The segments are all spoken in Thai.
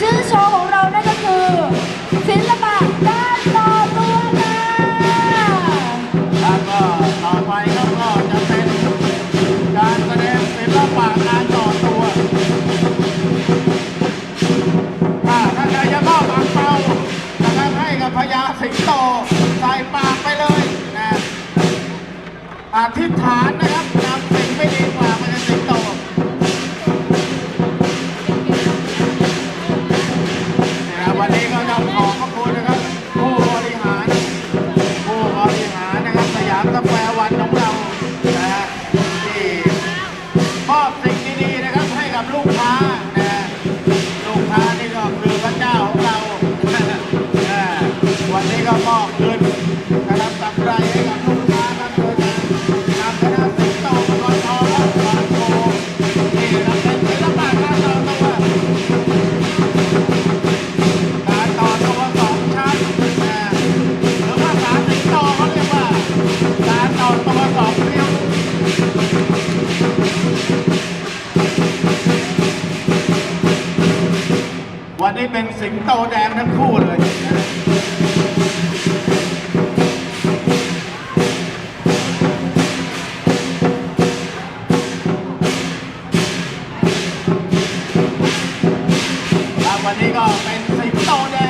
ชื่อโชว์ของเรานั่นก็คือศิลปะการต่อตัวนะแล้วก็ต่อไปก็จะเป็นการแสดงศิลปะการต่อตัวถ้าใครจะมอบอังเปานะครับให้กับพญาสิงโตใส่ปากไปเลยนะอธิษฐาน เป็นสิงโตแดงทั้งคู่เลยครับวันนี้ก็เป็นสิงโตแดง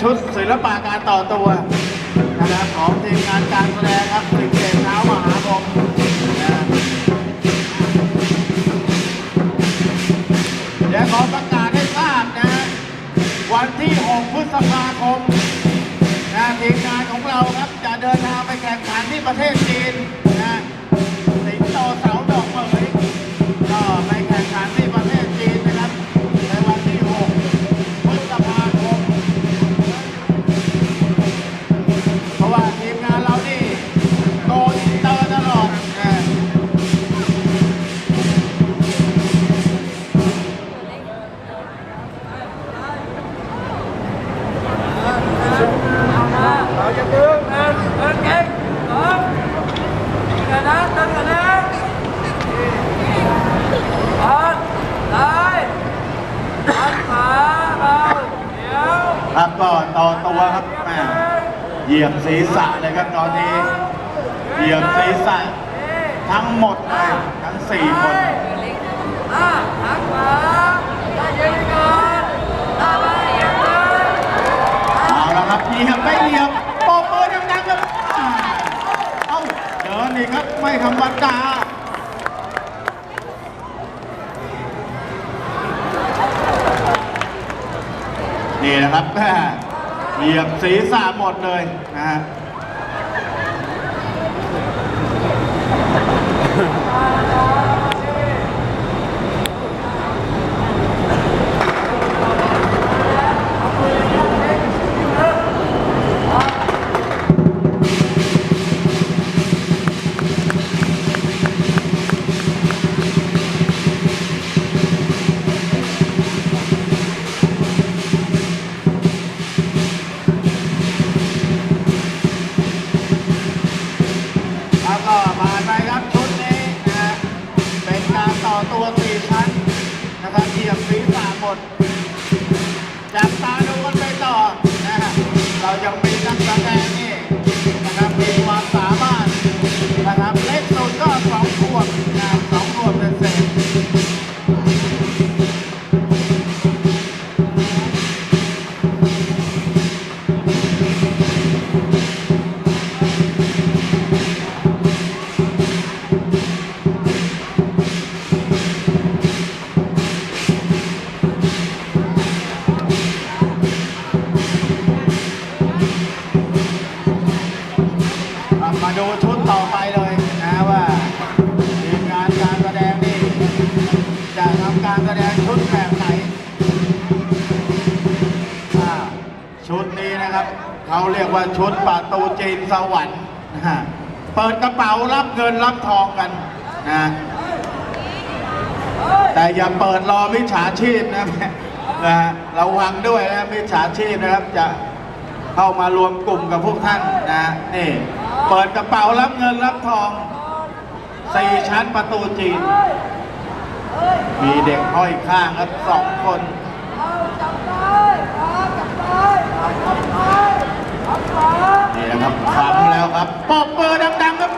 ชุดศิลปะการต่อตัวนะครับของทีมงานการแสดง เหยียบศีรษะทั้งหมดเลยทั้งสี่คนเอาละครับเหยียบไม่เหยียบปมมือดังๆเลยเอ้าเดินนี่ครับไม่ธรรมดานี่นะครับเหยียบสีรษะหมดเลยนะฮะ on. ว่าชุดประตูจีนสวรรค์นะฮะเปิดกระเป๋ารับเงินรับทองกันนะแต่อย่าเปิดรอมิจฉาชีพนะนะระวังด้วยนะมิจฉาชีพนะครับจะเข้ามารวมกลุ่มกับพวกท่านนะนี่เปิดกระเป๋ารับเงินรับทองสี่ชั้นประตูจีน มีเด็กห้อยข้างครับสองคน นี่นะครับขำแล้วครับปอบเบอร์ดังๆครับ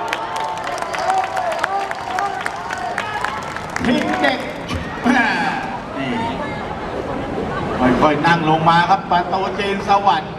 ทิ้งเด็กนี่ค่อยๆนั่งลงมาครับประตูจีนสวัสดิ์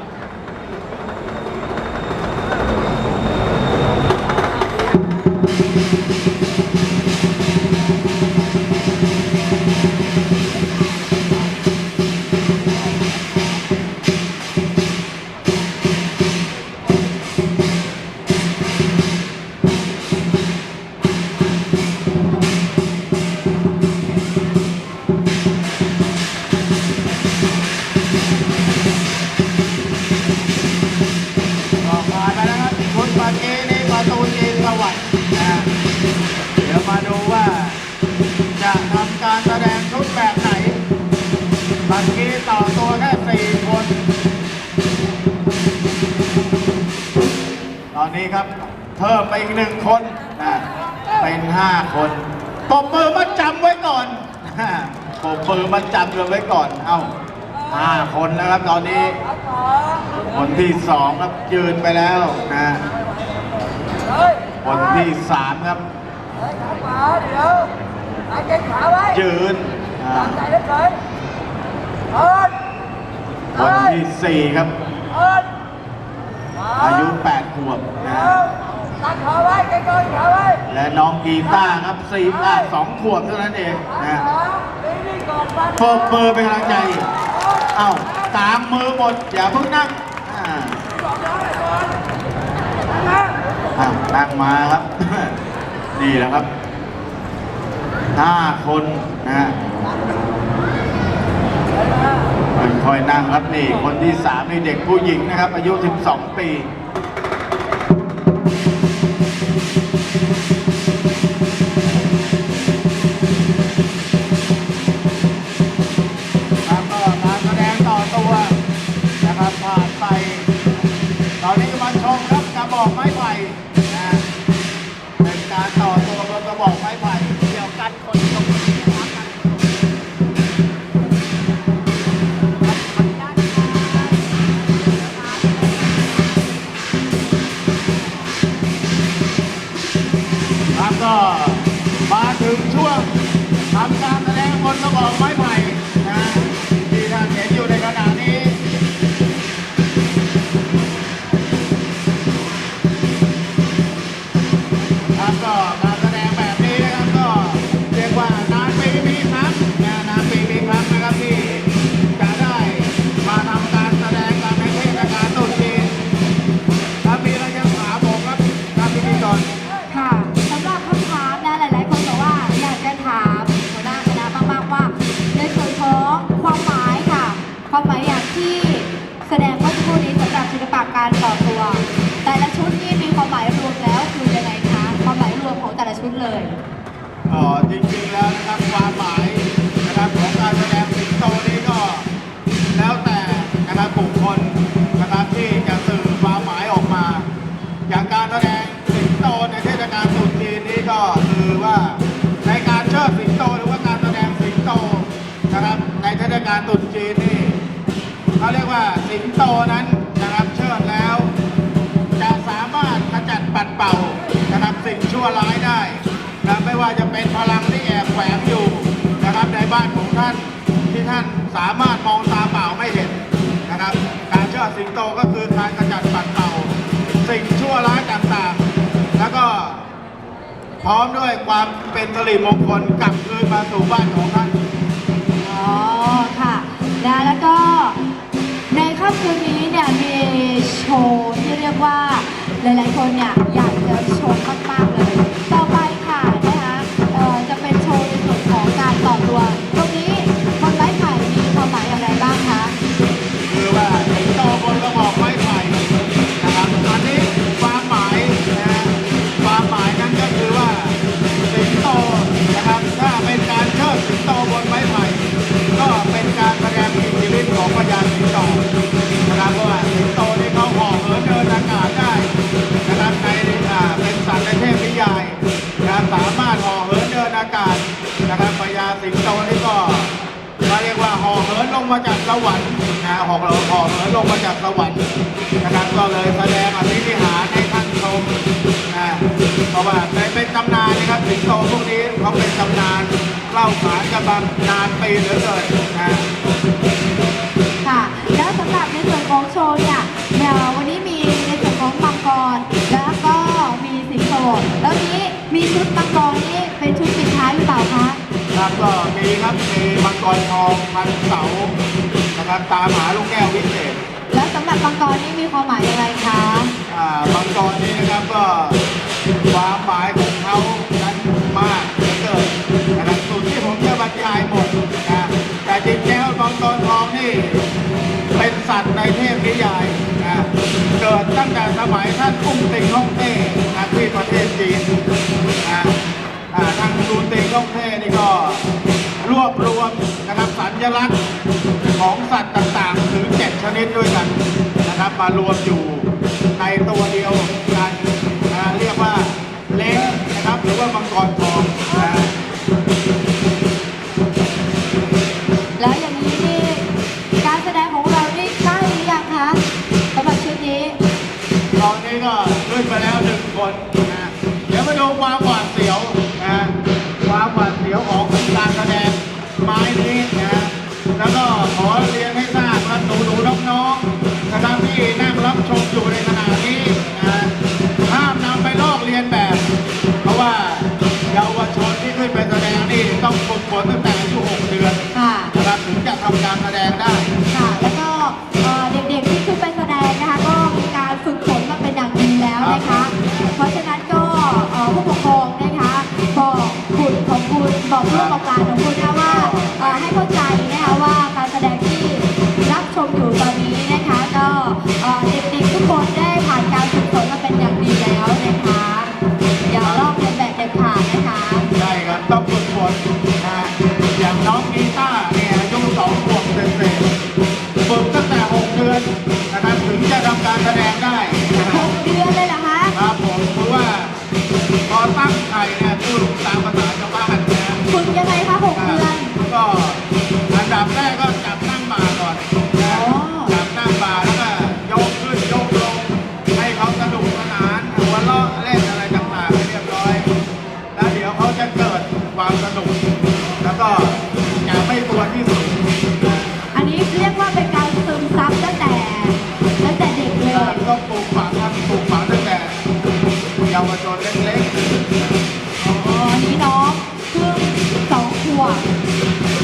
นนี้ครับ เพิ่มไปอีกหนึ่งคนนะเป็นห้าคนปมมือมาจำไว้ก่อนปมมือมาจำกันไว้ก่อน เอ้าห้าคนแล้วครับตอนนี้ คนที่สองครับยืนไปแล้วนะคนที่สามครับเดี๋ยวหายใจขาไว้ยืนอ่าตั้งใจเฉยเอินคนที่สี่ครับเอินอายุแปดขวบนะ ตั้งขาไว้เก่งๆขาไว้และน้องกีตาร์ครับสี่อ่าสองขวบเท่านั้นเองนะนี่นี่ก่อนฟัน ปรบมือเป็นกำลังใจ เอ้าตามมือหมด อย่าเพิ่งนั่งอ่าอะนั่งมาครับ นี่แหละครับห้าคนนะฮะ ค่อยนั่งครับนี่ คนที่สามนี่เด็กผู้หญิงนะครับ อายุ 12 ปีครับก็การแสดงต่อตัวนะครับผ่านไป ตอนนี้มาชมครับกระบอกไม้ ถึงช่วงทำการแสดงบนกระบอกไม้ไผ่ นะครับบุคคลนะครับที่จะสื่อความหมายออกมา อย่างการแสดงสิงโตในเทศกาลตรุษจีนนี้ก็คือว่าในการเชิดสิงโตหรือว่าการแสดงสิงโตนะครับในเทศกาลตรุษจีนนี่เขาเรียกว่าสิงโตนั้นนะครับเชิดแล้ว จะสามารถขจัดปัดเป่านะครับสิ่งชั่วร้ายได้นะไม่ว่าจะเป็นพลังที่แอบแฝงอยู่นะครับในบ้านของท่านที่ท่านสามารถมองตาเปล่าไม่ ดสิงโตก็คือการขจัดปัดเป่า สิ่งชั่วร้ายต่างๆ แล้วก็พร้อมด้วยความเป็นสิริมงคลกลับคืนมาสู่บ้านของท่าน อ๋อค่ะนะแล้วก็ในค่ำคืนนี้เนี่ยมีโชว์ที่เรียกว่าหลายๆคนเนี่ยอยากจะชมมากๆเลย ต่อไปค่ะนะคะเอ่อจะเป็นโชว์ในส่วนของการต่อ มาจากสวรรค์นะหอกเราหอกเหมือลงมาจากสวรรค์นะครับก็เลยแสดงอภินิหารให้ท่านชมนะเพราะว่าเป็นตำนานนะครับสิงโตพวกนี้เขาเป็นตำนานเล่าขานกันมานานปีเหลือเกินนะค่ะ แล้วสำหรับในส่วนของโชว์เนี่ยเดี๋ยววันนี้มีในส่วนของมังกรแล้วก็มีสิงโตแล้วนี้มีชุดมังกรนี้เป็นชุดปิดท้ายหรือเปล่าคะครับก็มีครับมีมังกรทองพันเสา ครับ ตามหาลูกแก้ววิเศษแล้วสำหรับมังกรนี่มีความหมายอะไรคะอ่ามังกรนี้นะครับก็ความหมายของเขานั้นมากเกิดนะครับสูตรที่ผมจะบรรยายหมดนะแต่จริงแล้วบังกรทองนี่เป็นสัตว์ในเทพนิยายนะเกิดตั้งแต่สมัยท่านกุ้งติงฮ่องเต้ที่ประเทศจีนนะทางดูติงฮ่องเต้นี่ก็รวบรวม นะครับสัญลักษณ์ของสัตว์ต่างๆ ถึง 7 ชนิดด้วยกันนะครับมารวมอยู่ในตัวเดียวกันนะเรียกว่าเล้งนะครับหรือว่ามังกรทองนะแล้ย่งนี้นี่การแสดงของเราได้หรือยังคะสำหรับชุดนี้ตอนนี้ก็ขึ้นไปแล้วหนึ่งคน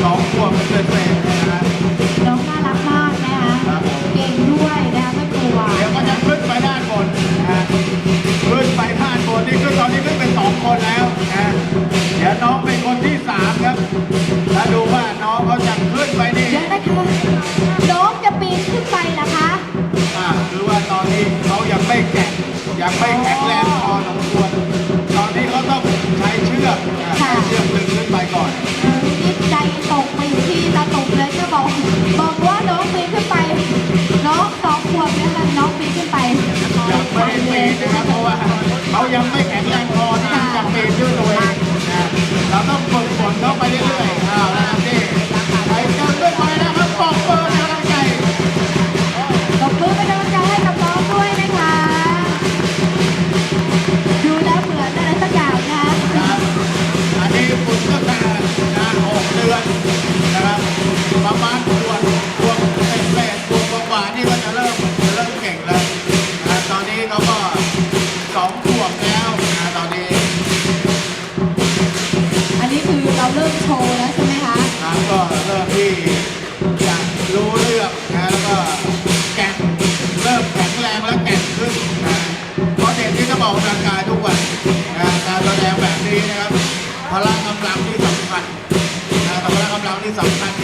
y'all, welcome to the man. Ini.